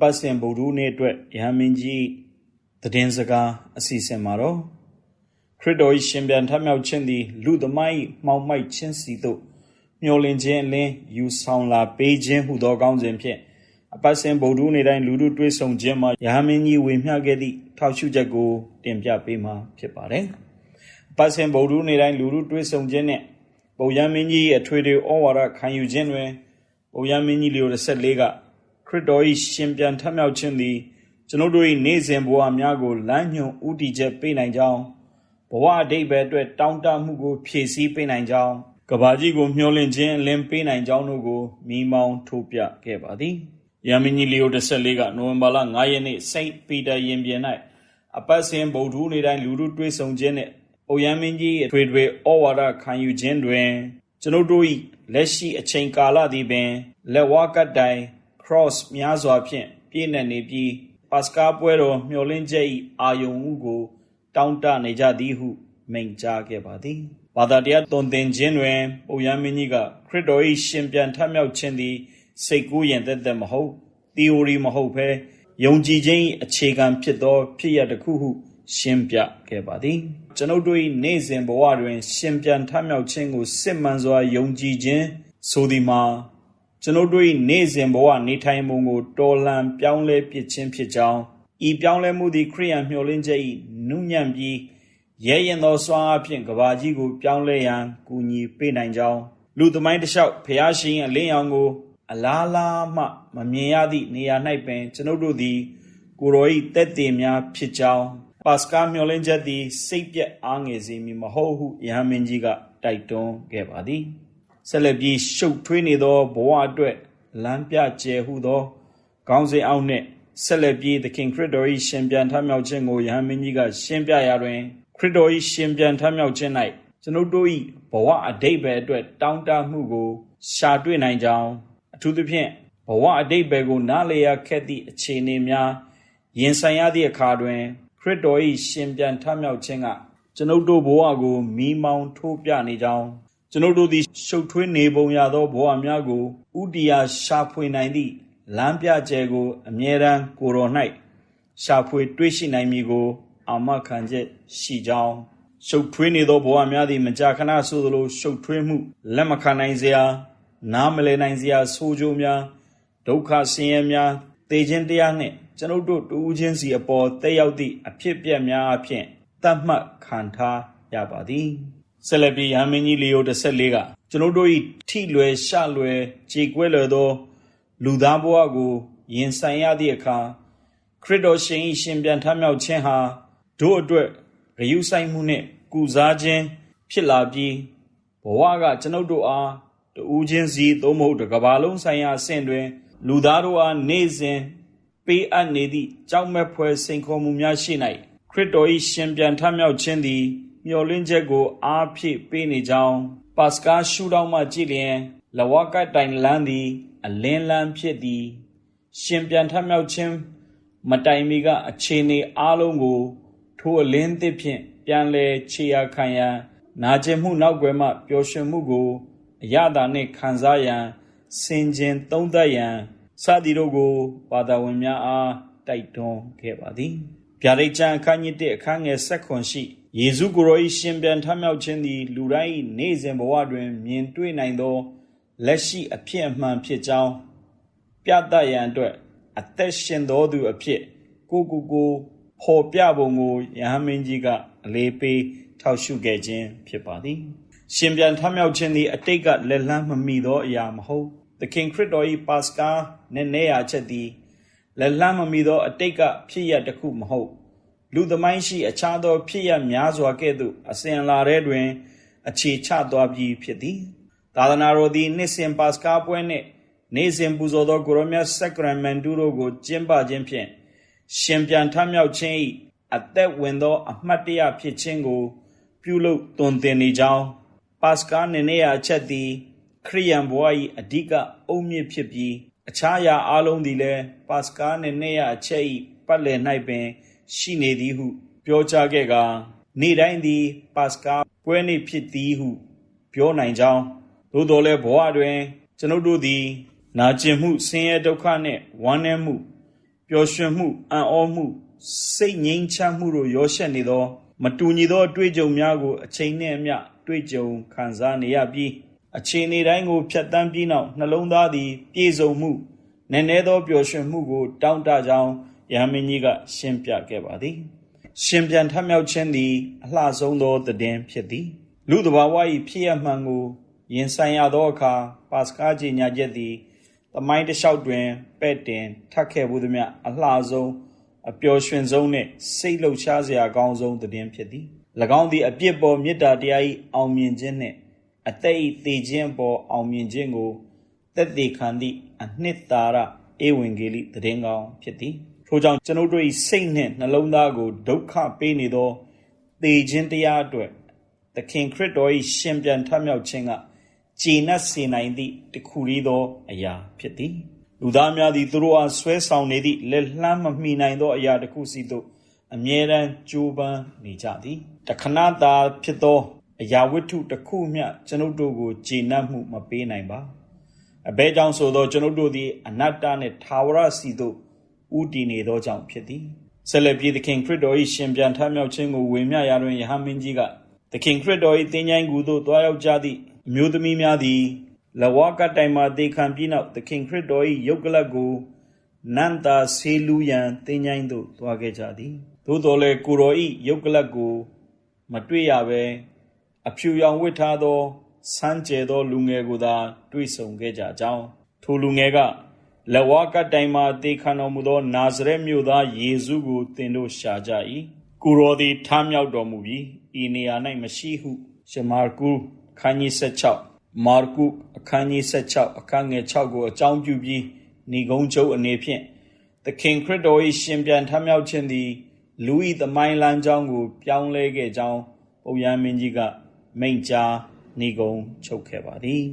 ပတ်စဉ်ဗုဒ္ဓနေ့အတွက်ယဟန်မင်းကြီးသတင်းစကားအစီအစဉ်မှာတော့ခရစ်တော်၏ရှင်ပြန်ထမြောက်ခြင်းသည်လူသမိုင်းမှောင်မိုက်ခြင်းစီသို့မျောလင့်ခြင်းအလင်းယူဆောင်လာပေးခြင်းဟုသောကောင်းစဉ်ဖြင့်အပတ်စဉ်ဗုဒ္ဓနေ့တိုင်းလူတို့တွေ့ဆုံခြင်းမှာယဟန်မင်းကြီးဝေမျှခဲ့သည့်ထောက်ရှုချက်ကိုတင်ပြပေးမှာဖြစ်ပါတယ်။အပတ်စဉ်ဗုဒ္ဓနေ့တိုင်းလူတို့တွေ့ဆုံခြင်းနဲ့ပုံရမင်းကြီးအထွေထွေဩဝါဒခံယူခြင်းတွင်ပုံရမင်းကြီးလျို14က ခရစ်တော်၏ရှင်ပြန်ထမြောက်ခြင်းသည် ကျွန်ုပ်တို့၏နေ့စဉ်ဘဝများကိုလမ်းညွှန်ဥတီချက်ပေးနိုင်ကြောင်းဘဝအတိတ်ပဲအတွက်တောင်းတမှုကို ဖြည့်ဆည်းပေးနိုင်ကြောင်းကဘာကြီးကိုမျှော်လင့်ခြင်းအလင်းပေးနိုင်ကြောင်းတို့ကိုမိမောင်းထိုးပြခဲ့ပါသည်။ယမင်းကြီးလီယို14ကနိုဝင်ဘာလ9ရက်နေ့စိန့်ပီတာရင်ပြင်၌အပတ်စဉ်ဗုဒ္ဓနေ့တိုင်းလူတို့တွေ့ဆုံခြင်းနဲ့အိုယမင်းကြီးအထွေထွေဩဝါဒခံယူခြင်းတွင် ကျွန်ုပ်တို့၏လက်ရှိအချိန်ကာလသည်ပင်လက်ဝါးကတ်တိုင် cross များစွာဖြင့်ပြည့်နှက်နေပြီးပါစကာပွဲတော်မျှော်လင့်ချက်၏အာယုံမှုကို တောင်းတနေကြသည်ဟု မိန့်ကြားခဲ့ပါသည်ဘာသာတရားသွန်သင်ခြင်းတွင်ပုယံမင်းကြီးကခရစ်တော်၏ရှင်ပြန်ထမြောက်ခြင်းသည်စိတ်ကူးရင်သက်သက်မဟုတ် theory မဟုတ်ဘဲယုံကြည်ခြင်း၏အခြေခံဖြစ်သော ဖြစ်ရတစ်ခုဟု ရှင်းပြခဲ့ပါသည် ကျွန်ုပ်တို့၏နေ့စဉ်ဘဝတွင် ရှင်ပြန်ထမြောက်ခြင်းကိုစစ်မှန်စွာယုံကြည်ခြင်းဆိုသည်မှာ ကျွန်ုပ်တို့၏နေ့စဉ်ဘဝနေထိုင်ပုံကိုတော်လှန်ပြောင်းလဲပစ်ခြင်းဖြစ်ကြောင်းဤပြောင်းလဲမှုသည်ခရိယံမျှော်လင့်ချက်၏နုညံ့ပြီးရဲရင်သောစွမ်းအားဖြင့်ကဘာကြီးကိုပြောင်းလဲရန်ကူညီပေးနိုင်ကြောင်းလူသမိုင်းတစ်လျှောက်ဖျားရှင်အလင်းရောင်ကို အလားလားမှမမြင်ရသည့်နေရာ၌ပင် ကျွန်ုပ်တို့သည် ကိုရော၏တက်တည်များဖြစ်ကြောင်းပါစကာမျှော်လင့်ချက်သည်စိတ်ပြက်အားငယ်စေမည်မဟုတ်ဟုယဟန်မင်းကြီးကတိုက်တွန်းခဲ့ပါသည် ဆက်လက်ပြီးရှုပ်ထွေးနေသောဘဝအတွက်လမ်းပြကျယ်ဟုသောခေါင်းစဉ်အောက်နှင့်ဆက်လက်ပြီးသခင်ခရစ်တော်၏ရှင်ပြန်ထမြောက်ခြင်းကိုယဟန်မင်းကြီးကရှင်းပြရာတွင်ခရစ်တော်၏ရှင်ပြန်ထမြောက်ခြင်း၌ကျွန်ုပ်တို့၏ဘဝအတိတ်ပဲအတွက်တောင်းတမှုကိုရှာတွေ့နိုင်ကြောင်းအထူးသဖြင့်ဘဝအတိတ်ပဲကိုနားလည်ရခက်သည့်အခြေအနေများရင်ဆိုင်ရသည့်အခါတွင်ခရစ်တော်၏ရှင်ပြန်ထမြောက်ခြင်းကကျွန်ုပ်တို့ဘဝကိုမိမောင်းထိုးပြနေကြောင်း ကျွန်ုပ်တို့သည် ရှုပ်ထွေးနေပုံရသော ဘဝများကိုဥတီယာရှာဖွေနိုင်သည့် လမ်းပြကျယ်ကို အမြဲတမ်း ကိုတော်၌ရှာဖွေတွေ့ရှိနိုင်မည်ကို အာမခံချက်ရှိကြောင်း ရှုပ်ထွေးနေသောဘဝများသည် မကြာခဏဆိုသလို ရှုပ်ထွေးမှု လက်မခံနိုင်စရာ နားမလည်နိုင်စရာ ဆိုးကျိုးများ ဒုက္ခဆင်းရဲများ သေခြင်းတရားနှင့် ကျွန်ုပ်တို့တူးချင်းစီအပေါ်တက်ရောက်သည့် အဖြစ်အပျက်များအဖြစ်သတ်မှတ်ခံထားရပါသည် ဆက်လက်ပြီးယမင်းကြီးလီယို14ကကျွန်ုပ်တို့၏ထိလွယ်ရှလွယ်ခြေကွဲလွယ်သော လူသားဘဝကိုရင်ဆိုင်ရသည့်အခါခရစ်တော်ရှင်၏ရှင်ပြန်ထမြောက်ခြင်းဟာတို့အတွက်ဂရုစိုက်မှုနှင့်ကုစားခြင်းဖြစ်လာပြီးဘဝကကျွန်ုပ်တို့အားတူးချင်းစီသို့မဟုတ်တကဘာလုံးဆိုင်ရာအဆင့်တွင် လူသားတို့အားနေ့စဉ်ပေးအပ်နေသည့်ကြောက်မက်ဖွယ်စိန်ခေါ်မှုများရှိ၌ခရစ်တော်၏ရှင်ပြန်ထမြောက်ခြင်းသည် မျှော်လင့်ချက်ကို အားဖြည့်ပေးနေကြောင်းပါစကာရှုထောင့်မှကြည့်လျင်လဝကတိုင်လန်းသည် အလင်းလန်းဖြစ်သည် ရှင်ပြန်ထမြောက်ခြင်းမတိုင်မီကအခြေအနေအလုံးကို ထိုအလင်းသစ်ဖြင့်ပြန်လဲခြေရာခံရန်နာကျင်မှုနောက်ွယ်မှပျော်ရွှင်မှုကိုအရသာနှင့်ခံစားရန်စင်ကြင်သုံးသပ်ရန်စသည်တို့ကို ဘာသာဝင်များအားတိုက်တွန်းခဲ့ပါသည် ဗျာဒိတ်ချံအခန်းကြီး1အခန်းငယ်7ခွန်ရှိယေရှုကိုယ်တော်၏ရှင်ပြန်ထမြောက်ခြင်းသည်လူတိုင်း၏နေ့စဉ်ဘဝတွင် မြင်တွေ့နိုင်သောလက်ရှိအဖြစ်အမှန်ဖြစ်ကြောင်းပြသရန်အတွက်အသက်ရှင်သောသူအဖြစ်ကိုကိုကိုဖော်ပြပုံကိုယဟန်မင်းကြီးကအလေးပေးထောက်ရှုခဲ့ခြင်းဖြစ်ပါသည်ရှင်ပြန်ထမြောက်ခြင်းသည်အတိတ်ကလက်လန်းမမီသောအရာမဟုတ်သခင်ခရစ်တော်၏ပါစကာနဲ့နေရာချက်သည် လက်လန်းမမီသောအတိတ်ကဖြစ်ရတစ်ခုမဟုတ်လူသမိုင်းရှိအခြားသောဖြစ်ရများစွာကဲ့သို့အစဉ်လာတဲ့တွင် အခြေချသွားပြီးဖြစ်သည်သာသနာတော်သည်နှစ်စဉ်ပါစကာပွဲနှင့်နေ့စဉ်ပူဇော်သောကိုရောမြတ်ဆက်ကရမန်တူတို့ကိုကျင်းပခြင်းဖြင့်ရှင်ပြန်ထမြောက်ခြင်း၏အသက်ဝင်သော အမှတ်တရဖြစ်ခြင်းကို ပြုလုပ်သွန်သင်နေကြောင်းပါစကာနေနေရာချက်သည်ခရိယန်ဘဝ၏အဓိကအုံမြင့်ဖြစ်ပြီး အခြားရာအလုံးသည်လည်းပါစကာနေနေရာအချက်၏ပတ်လည်၌ပင် ရှိနေသည်ဟု ပြောကြားခဲ့ကာနေ့တိုင်းသည် ပါစကာပွဲနေ့ဖြစ်သည်ဟု ပြောနိုင်ကြောင်းသို့တော်လည်းဘဝတွင် ကျွန်ုပ်တို့သည် နာကျင်မှုဆင်းရဲဒုက္ခနှင့်ဝမ်းနည်းမှုပျော်ရွှင်မှုအံ့ဩမှုစိတ်ငြိမ်းချမ်းမှုတို့ရောရှက်နေသော မတူညီသောအတွေ့အကြုံများကိုအချိန်နှင့်အမျှတွေ့ကြုံခံစားနေရပြီး အခြေအနေတိုင်းကိုဖြတ်တန်းပြီးနောက်နှလုံးသားသည် ပြည့်စုံမှုနည်းနည်းသောပျော်ရွှင်မှုကို တောင်းတကြောင်းယဟမင်းကြီးက ရှင်းပြခဲ့ပါသည် ရှင်ပြန်ထမြောက်ခြင်းသည် အလှဆုံးသောတည်င်းဖြစ်သည် လူတဘာဝ၏ဖြစ်ရမှန်ကိုရင်ဆိုင်ရသောအခါပါစကားကြီးညာချက်သည်သမိုင်းတစ်လျှောက်တွင်ပဲ့တင်ထပ်ခဲ့မှုသည်မြအလှဆုံးအပျော်ရွှင်ဆုံးနှင့်စိတ်လှုပ်ရှားစရာအကောင်းဆုံးတည်င်းဖြစ်သည်၎င်းသည်အပြစ်ပေါ်မေတ္တာတရား၏အောင်မြင်ခြင်းနှင့် အသက်၏တည်ခြင်းပေါ်အောင်မြင်ခြင်းကိုသက်သေခံသည့်အနှစ်သာရဧဝံဂေလိတည်င်းကောင်းဖြစ်သည်ထို့ကြောင့်ကျွန်ုပ်တို့၏စိတ်နှင့်နှလုံးသားကိုဒုက္ခပေးနေသောသေခြင်းတရားအတွက်သခင်ခရစ်တော်၏ရှင်ပြန်ထမြောက်ခြင်းကကြည်နပ်စေနိုင်သည့်တခုလေးသောအရာဖြစ်သည်လူသားများသည်သူတို့အားဆွဲဆောင်နေသည့်လက်လှမ်းမမီနိုင်သောအရာတစ်ခုစီသို့အမြဲတမ်းကြိုးပမ်းနေကြသည်တခဏသာဖြစ်သော အရာဝတ္ထုတစ်ခုမျှကျွန်ုပ်တို့ကိုကြည်နပ်မှုမပေးနိုင်ပါအဘဲကြောင့်ဆိုသောကျွန်ုပ်တို့သည်အနတ္တနှင့်သာဝရစီသို့ဥတည်နေသောကြောင့်ဖြစ်သည်ဆက်လက်ပြီးသခင်ခရစ်တော်၏ရှင်ပြန်ထမြောက်ခြင်းကိုဝေမျှရာတွင်ယဟမင်းကြီးကသခင်ခရစ်တော်၏သင်္ချိုင်းကူသို့တွားရောက်ကြသည့်အမျိုးသမီးများသည်လဝကတိုင်မှသေခံပြီးနောက်သခင်ခရစ်တော်၏ယုတ်ကလတ်ကိုနန္တာဆေလူရန်သင်္ချိုင်းသို့တွားခဲ့ကြသည်သို့တော်လည်းကိုတော်၏ယုတ်ကလတ်ကို မတွေ့ရဘဲ အဖြူရောင်ဝတ်ထားသောစမ်းကြဲသောလူငယ်ကိုသာတွေ့ဆုံခဲ့ကြကြောင်းထိုလူငယ်ကလဝကတိုင်မှတေခံတော်မူသောနာဇရက်မြို့သားယေရှုကိုသင်တို့ရှာကြ၏ကိုရောသည်ထမ်းမြောက်တော်မူပြီးဤနေရာ၌မရှိဟုရှမာကုခန်းကြီး16မာကုအခန်းကြီး16အခန်းငယ်6ကိုအကြောင်းပြုပြီးဏီကုံချုပ်အနေဖြင့်သခင်ခရစ်တော်၏ရှင်ပြန်ထမြောက်ခြင်းသည်လူ၏သမိုင်းလမ်းကြောင်းကို ပြောင်းလဲခဲ့ကြောင်းပုပ်ရဟန်းမင်းကြီးက မိန့်ကြားဏီကုံချုပ်ခဲ့ပါသည်